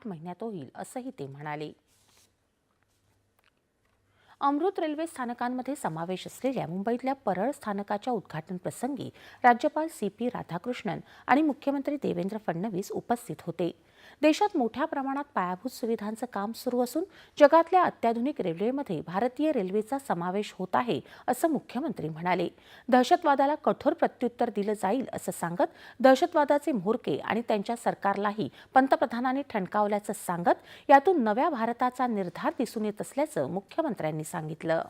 आठ महिन्यात होईल असंही ते म्हणाले. अमृत रेल्वे स्थानकांमध्ये समावेश असलेल्या मुंबईतल्या परळ स्थानकाच्या उद्घाटन प्रसंगी राज्यपाल सी पी राधाकृष्णन आणि मुख्यमंत्री देवेंद्र फडणवीस उपस्थित होते. देशात मोठ्या प्रमाणात पायाभूत सुविधांचं काम सुरू असून जगातल्या अत्याधुनिक रेल्वेमध्ये भारतीय रेल्वेचा समावेश होत आहे असं मुख्यमंत्री म्हणाले. दहशतवादाला कठोर प्रत्युत्तर दिलं जाईल असं सांगत दहशतवादाचे म्होरके आणि त्यांच्या सरकारलाही पंतप्रधानांनी ठणकावल्याचं सांगत यातून नव्या भारताचा निर्धार दिसून येत असल्याचं मुख्यमंत्र्यांनी सांगितलं.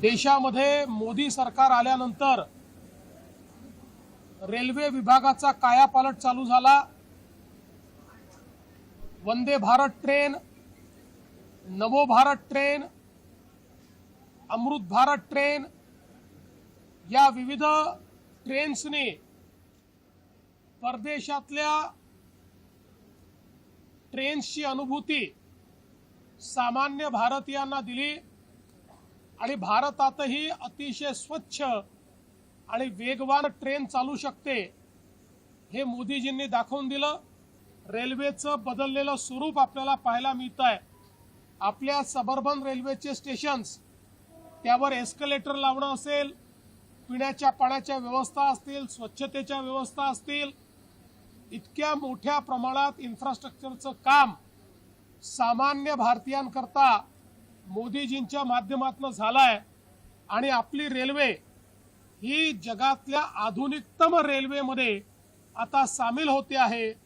देशामध्ये मोदी सरकार आल्यानंतर रेल्वे विभागाचा कायापालट चालू झाला. Vande Bharat train Namo Bharat train Amrit Bharat train या विविध ट्रेन्सने परदेशातल्या ट्रेन्सची अनुभूती सामान्य भारतीयांना दिली आणि भारतातही अतिशय स्वच्छ आणि वेगवान ट्रेन चालू शकते हे मोदीजींनी दाखवून दिलं. रेल्वेचं बदललेलं स्वरूप आपल्याला पाहायला मिळत आहे आपल्या सबर्बन रेल्वेचे स्टेशन्स त्यावर एस्कलेटर लावणं असेल पिण्याच्या पाण्याच्या व्यवस्था असतील स्वच्छतेच्या व्यवस्था असतील इतक्या मोठ्या प्रमाणात इन्फ्रास्ट्रक्चरचं काम सामान्य भारतीयांकरता मोदीजींच्या माध्यमातून झालंय. आणि आपली रेल्वे ही जगातल्या आधुनिकतम रेल्वेमध्ये आता सामील होते आहे.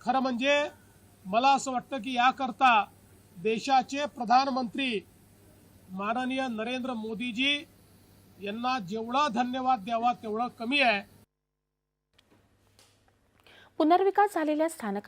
खरं म्हणजे मला असं वाटतं की याकरता देशाचे प्रधानमंत्री माननीय नरेंद्र मोदीजी यांना जेवढा धन्यवाद द्यावा तेवढं कमी आहे. पुनर्विकास झालेल्या स्थानक